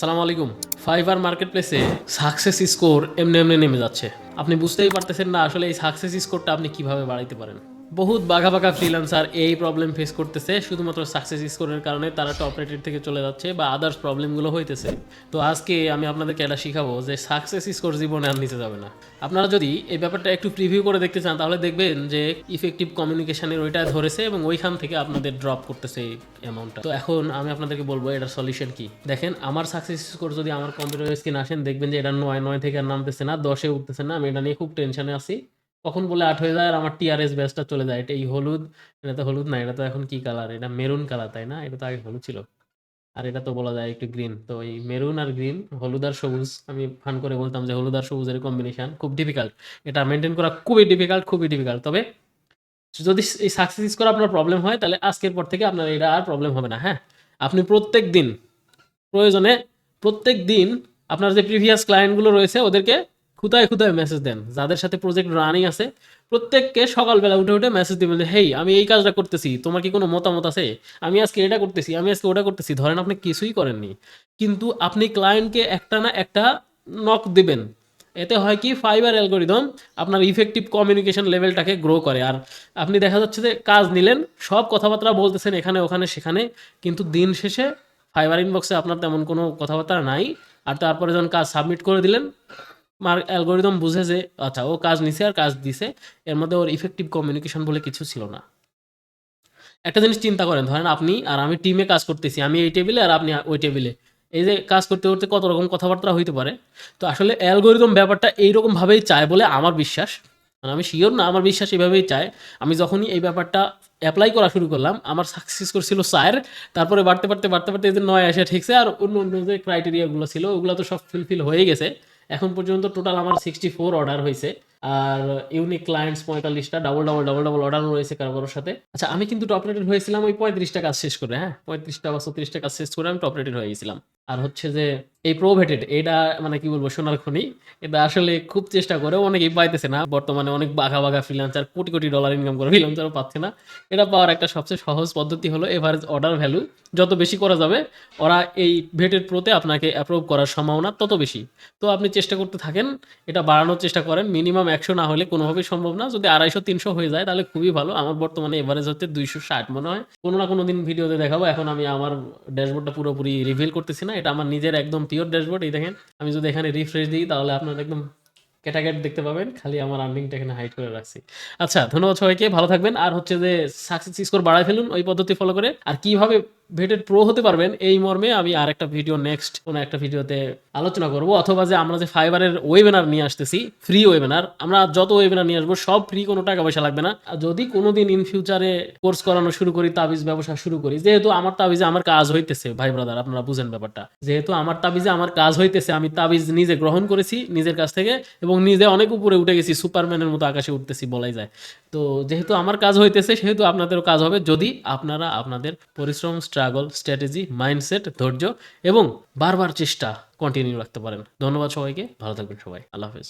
সালাম আলাইকুম। Fiverr market প্লেসে সাকসেস স্কোর এমনি এমনি নেমে যাচ্ছে। আপনি বুঝতেই পারতেছেন না আসলে এই সাকসেস স্কোরটা আপনি কীভাবে বাড়াইতে পারেন। বহুত বাঘা বাঘা ফ্রিল্যান্সার এই প্রবলেম ফেস করতেছে। শুধুমাত্র সাকসেস স্কোরের কারণে তারা টপ রেটেড থেকে চলে যাচ্ছে বা আদার্স প্রবলেমগুলো হইতেছে। তো আজকে আমি আপনাদেরকে এটা শিখাবো যে সাকসেস স্কোর জীবনে আর নিতে যাবে না। আপনারা যদি এই ব্যাপারটা একটু প্রিভিউ করে দেখতে চান, তাহলে দেখবেন যে ইফেক্টিভ কমিউনিকেশনের ওইটা ধরেছে এবং ওইখান থেকে আপনাদের ড্রপ করতেছে এই অ্যামাউন্টটা তো এখন আমি আপনাদেরকে বলব এটার সলিউশন কি। দেখেন, আমার সাকসেস স্কোর যদি আমার কম্পিউটার স্ক্রিন আসেন, দেখবেন যে এটা নয় নয় থেকে আর নামতেছে না, দশে উঠতেছে না। আমি এটা নিয়ে খুব টেনশনে আছি। কখন বলে আট হয়ে যায় আর আমার টিআরএস ব্যাচটা চলে যায়। এটা এই হলুদ, এটা তো হলুদ না, এটা তো এখন কি কালার এটা মেরুন কালার তাই না? এটা তো আগে হলুদ ছিল। আর এটা তো বলা যায় একটু গ্রিন তো এই মেরুন আর গ্রিন হলুদ আর সবুজ, আমি ফান করে বলতাম যে হলুদ আর সবুজের কম্বিনেশন খুব ডিফিকাল্ট এটা মেনটেন করা খুবই ডিফিকাল্ট খুবই ডিফিকাল্ট তবে যদি এই সাকসেস করা আপনার প্রবলেম হয়, তাহলে আজকের পর থেকে আপনার এটা আর প্রবলেম হবে না হ্যাঁ? আপনি প্রত্যেক দিন প্রয়োজনে প্রত্যেক দিন আপনার যে প্রিভিয়াস ক্লায়েন্টগুলো রয়েছে, ওদেরকে খুদায় খুদায় মেসেজ দেন। যাদের সাথে প্রজেক্ট রানিং আছে, প্রত্যেককে সকালবেলা উঠে উঠে মেসেজ দিবেন হেই, আমি এই কাজটা করতেছি, তোমার কি কোনো মতামত আছে? আমি আজকে এটা করতেছি, আমি আজকে ওটা করতেছি। ধরেন আপনি কিছুই করেননি। কিন্তু আপনি ক্লায়েন্টকে একটা না একটা নক দিবেন। এতে হয় কি ফাইবার অ্যালগোরিদম আপনার ইফেক্টিভ কমিউনিকেশন লেভেলটাকে গ্রো করে। আর আপনি দেখা যাচ্ছে যে কাজ নিলেন, সব কথাবার্তা বলতেছেন এখানে, ওখানে, সেখানে, কিন্তু দিন শেষে ফাইবার ইনবক্সে আপনার তেমন কোনো কথাবার্তা নাই। আর তারপরে যখন কাজ সাবমিট করে দিলেন মার অ্যালগোরিদম বুঝে যে আচ্ছা ও কাজ নিছে আর কাজ দিছে, এর মধ্যে ওর ইফেক্টিভ কমিউনিকেশন বলে কিছু ছিল না। একটা জিনিস চিন্তা করেন, ধরেন আপনি আর আমি টিমে কাজ করতেছি, আমি এই টেবিলে আর আপনি ওই টেবিলে এই যে কাজ করতে করতে কত রকম কথাবার্তা হইতে পারে। তো আসলে অ্যালগোরিদম ব্যাপারটা এইরকমভাবেই চায় বলে আমার বিশ্বাস। মানে আমি শিওর না, আমার বিশ্বাস এইভাবেই চায়। আমি যখনই এই ব্যাপারটা অ্যাপ্লাই করা শুরু করলাম, আমার সাকসেস করছিল চায়ের তারপরে বাড়তে বাড়তে বাড়তে বাড়তে এদের নয় আসে ঠিকছে, আর অন্য অন্য যে ক্রাইটেরিয়াগুলো ছিল, ওগুলো তো সব ফুলফিল হয়ে গেছে। এখন পর্যন্ত টোটাল আমার সিক্সটি ফোর অর্ডার হয়েছে। আর ইউনিক ক্লায়েন্টস পঁয়তাল্লিশটা double double double double order রয়েছে কারও কারোর সাথে। আচ্ছা আমি কিন্তু টপ রেটেড হয়েছিলাম ওই পঁয়ত্রিশটা কাজ শেষ করে হ্যাঁ? পঁয়ত্রিশটা বা ছত্রিশটা কাজ শেষ করে আমি টপ রেটেড হয়ে গেছিলাম। আর হচ্ছে যে এই প্রোভেটেড এটা মানে কি বলব, সোনার খনি। এটা আসলে খুব চেষ্টা করে অনেকেই পাইতেছে না। বর্তমানে অনেক বাঘা বাঘা freelancer crore crore dollar income করে ফ্রিলান্সারও পাচ্ছে না। এটা পাওয়ার একটা সবচেয়ে সহজ পদ্ধতি হলো এভারেজ অর্ডার ভ্যালু যত বেশি করা যাবে, ওরা এই ভেটেড প্রোতে আপনাকে অ্যাপ্রুভ করার সম্ভাবনা তত বেশি। তো আপনি চেষ্টা করতে থাকেন, এটা বাড়ানোর চেষ্টা করেন। মিনিমাম একশো না হলে কোনোভাবেই সম্ভব না। যদি আড়াইশো, তিনশো হয়ে যায়, তাহলে খুবই ভালো। আমার বর্তমানে এভারেজ হচ্ছে দুইশো ষাট মনে হয়। কোনো না কোনো দিন ভিডিওতে দেখাবো। এখন আমি আমার ড্যাশবোর্ডটা পুরোপুরি রিভিল করতেছি না। এটা আমার নিজের একদম পিওর ড্যাশবোর্ড এই দেখেন। আমি যদি এখানে রিফ্রেশ দিই, তাহলে আপনার একদম ক্যাটাগেট দেখতে পাবেন। খালি আমার আর্নিংটা এখানে হাইট করে রাখছি। আচ্ছা ধন্যবাদ সবাইকে, ভালো থাকবেন। আর হচ্ছে যে সাকসেস স্কোর বাড়ায় ফেলুন ওই পদ্ধতি ফলো করে। আর কীভাবে ভেটেড প্রো হতে পারবেন। এই মর্মে আমি আর একটা ভিডিও নেক্সট কোনো একটা ভিডিওতে আলোচনা করব। অথবা যে আমরা যে ফাইবারের ওয়েবিনার নিয়ে আসতেছি ফ্রি ওয়েবিনার আমরা যত ওয়েবিনার নিয়ে আসব, সব ফ্রি কোনো টাকা পয়সা লাগবে না। যদি কোনোদিন ইন ফিউচারে কোর্স করানো শুরু করি, তাবিজ ব্যবসা শুরু করি, যেহেতু আমার তাবিজে আমার কাজ হইতেছে, ভাই ব্রাদার আপনারা বুঝেন ব্যাপারটা। যেহেতু আমার তাবিজে আমার কাজ হইতেছে, আমি তাবিজ নিজে গ্রহণ করেছি, নিজের কাছ থেকে, এবং নিজে অনেক উপরে উঠে গেছি সুপারম্যানের মতো আকাশে উঠতেছি বলাই যায়। তো যেহেতু আমার কাজ হইতেছে, সেহেতু আপনাদেরও কাজ হবে। যদি আপনারা আপনাদের পরিশ্রম স্ট্রাগল স্ট্র্যাটেজি মাইন্ডসেট ধৈর্য এবং বারবার চেষ্টা কন্টিনিউ রাখতে পারেন। ধন্যবাদ সবাইকে। ভালো থাকবেন সবাই। আল্লাহ হাফেজ।